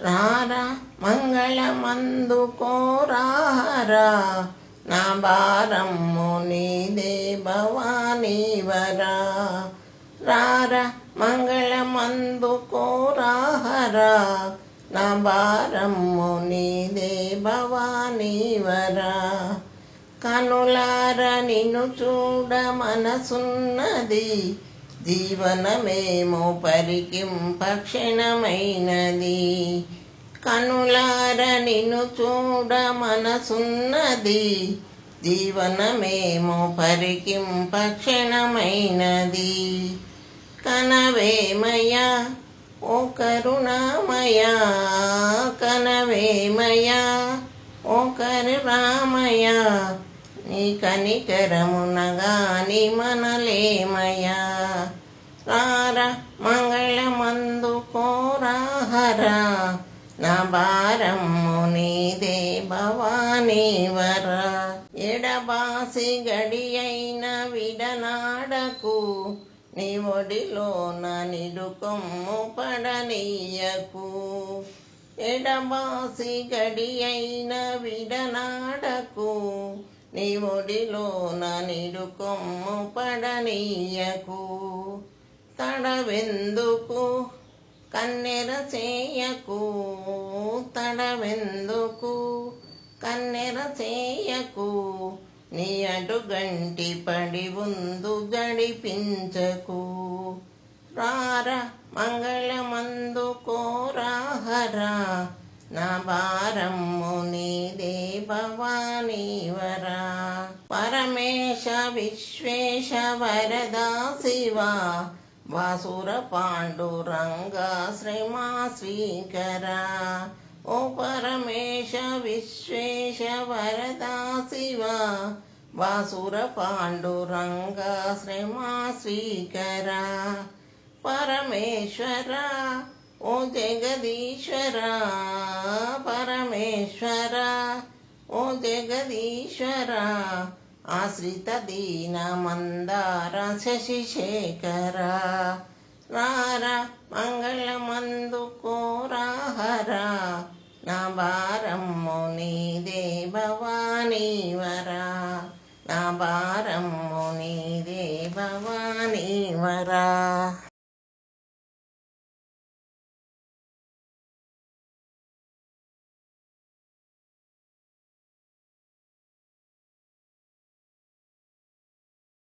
రారా మంగళమందు కోరారా నా భారము నీదే భవానీ వరా. రారా మంగళమందు కోరారా నా భారము నీదే భవానీ వరా. కనులార నిన్ను చూడ మనసున్నది జీవనమేమో పరికింపక్షణమైనది. కనులార నిన్ను చూడ మనసున్నది. జీవనమేమో పరికింపక్షణమైనది. కనవేమయా ఓ కరుణామయా కనవేమయా ఓ కరుణామయా నీ కనికరమునగాని మనలేమయా నా భారమ్ము నీదే భవానీ వర. ఎడబాసి గడియైన విడనాడకు నీ ఒడిలోన నిడుకొమ్ము పడనీయకు. ఎడబాసి గడియైన విడనాడకు నీ ఒడిలోన నిడుకొమ్ము పడనీయకు. తడవెందుకు కన్నెర చేయకు తడవెందుకు? కన్నెర చేయకు నీ అడుగంటి పడి ఉందు గడిపించకు. రార మంగళమందు కోరాహరా నా భారము నీదే భవానీ వరా. పరమేశ విశ్వేశ వరదా శివా वासुर वासुरपाण्डुरङ्गा श्रीमा स्वीकर ओ परमेश विश्वेश वरदा शिव। वासुरपाण्डुरङ्गा श्रीमा स्वीकर परमेश्वर, ओ जगदीश्वर। परमेश्वर, ओ जगदीश्वर। ఓ ఆశ్రిత దీన మందార శశిశేఖర. రార మంగళమందు కోరాహర. నా భారము నీదే భవానీ వరా నా భారము నీదే భవానీ వరా